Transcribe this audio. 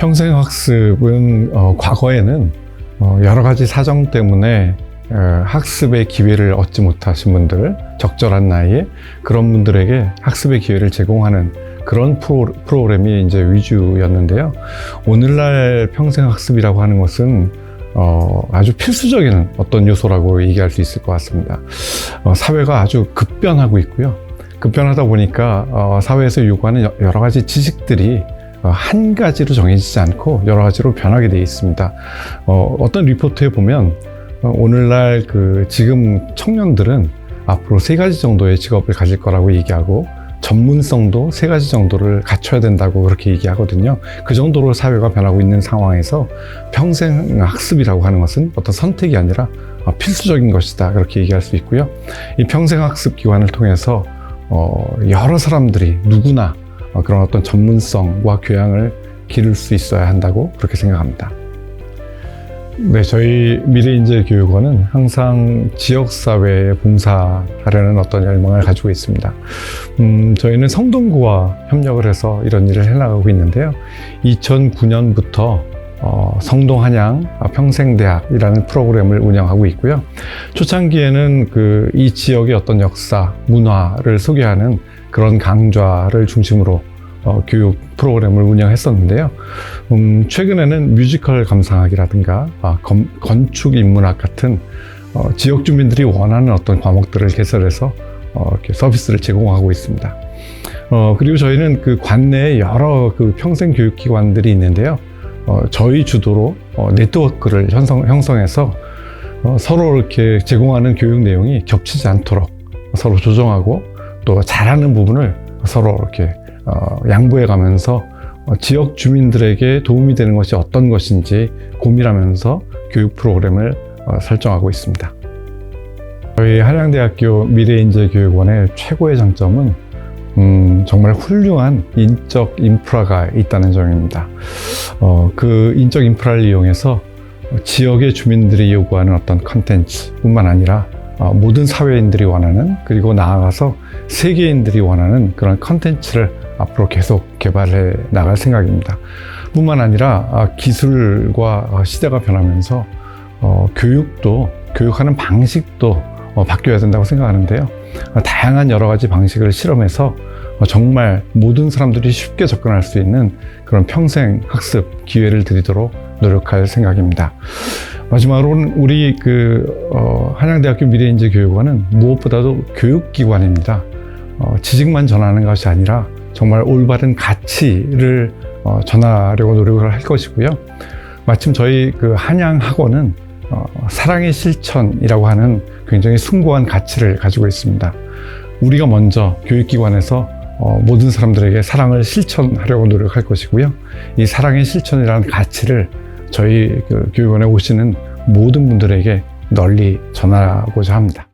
평생학습은 어, 과거에는 어, 여러 가지 사정 때문에 어, 학습의 기회를 얻지 못하신 분들, 적절한 나이에 그런 분들에게 학습의 기회를 제공하는 그런 프로, 프로그램이 이제 위주였는데요. 오늘날 평생학습이라고 하는 것은 어, 아주 필수적인 어떤 요소라고 얘기할 수 있을 것 같습니다. 어, 사회가 아주 급변하고 있고요. 급변하다 보니까 어, 사회에서 요구하는 여- 여러 가지 지식들이 어, 한 가지로 정해지지 않고 여러 가지로 변하게 되어 있습니다. 어, 어떤 리포트에 보면 어, 오늘날 그 지금 청년들은 앞으로 세 가지 정도의 직업을 가질 거라고 얘기하고 전문성도 세 가지 정도를 갖춰야 된다고 그렇게 얘기하거든요. 그 정도로 사회가 변하고 있는 상황에서 평생 학습이라고 하는 것은 어떤 선택이 아니라 어, 필수적인 것이다. 그렇게 얘기할 수 있고요. 이 평생 학습 기관을 통해서 어, 여러 사람들이 누구나 어, 그런 어떤 전문성과 교양을 기를 수 있어야 한다고 그렇게 생각합니다. 네, 저희 미래인재 교육원은 항상 지역사회에 봉사하려는 어떤 열망을 가지고 있습니다. 음, 저희는 성동구와 협력을 해서 이런 일을 해나가고 있는데요. 2009년부터 어, 성동한양 평생대학이라는 프로그램을 운영하고 있고요. 초창기에는 그 이 지역의 어떤 역사, 문화를 소개하는 그런 강좌를 중심으로 어, 교육 프로그램을 운영했었는데요. 음, 최근에는 뮤지컬 감상학이라든가 아, 건, 건축 인문학 같은 어, 지역 주민들이 원하는 어떤 과목들을 개설해서 어, 이렇게 서비스를 제공하고 있습니다. 어, 그리고 저희는 그 관내에 여러 그 평생 교육 기관들이 있는데요. 어, 저희 주도로 어, 네트워크를 형성, 형성해서 어, 서로 이렇게 제공하는 교육 내용이 겹치지 않도록 서로 조정하고 또 잘하는 부분을 서로 이렇게 어, 양보해 가면서 어, 지역 주민들에게 도움이 되는 것이 어떤 것인지 고민하면서 교육 프로그램을 어, 설정하고 있습니다. 저희 한양대학교 미래인재교육원의 최고의 장점은 음, 정말 훌륭한 인적 인프라가 있다는 점입니다. 어, 그 인적 인프라를 이용해서 지역의 주민들이 요구하는 어떤 컨텐츠뿐만 아니라 어, 모든 사회인들이 원하는 그리고 나아가서 세계인들이 원하는 그런 컨텐츠를 앞으로 계속 개발해 나갈 생각입니다. 뿐만 아니라 아, 기술과 어, 시대가 변하면서 어, 교육도 교육하는 방식도 어, 바뀌어야 된다고 생각하는데요. 어, 다양한 여러 가지 방식을 실험해서 어, 정말 모든 사람들이 쉽게 접근할 수 있는 그런 평생 학습 기회를 드리도록 노력할 생각입니다. 마지막으로는 우리 그 어, 한양대학교 미래인재 교육원은 무엇보다도 교육기관입니다. 어, 지식만 전하는 것이 아니라 정말 올바른 가치를 어, 전하려고 노력을 할 것이고요. 마침 저희 그 한양 학원은 어, 사랑의 실천이라고 하는 굉장히 숭고한 가치를 가지고 있습니다. 우리가 먼저 교육기관에서 어, 모든 사람들에게 사랑을 실천하려고 노력할 것이고요. 이 사랑의 실천이라는 가치를 저희 그 교육원에 오시는 모든 분들에게 널리 전하고자 합니다.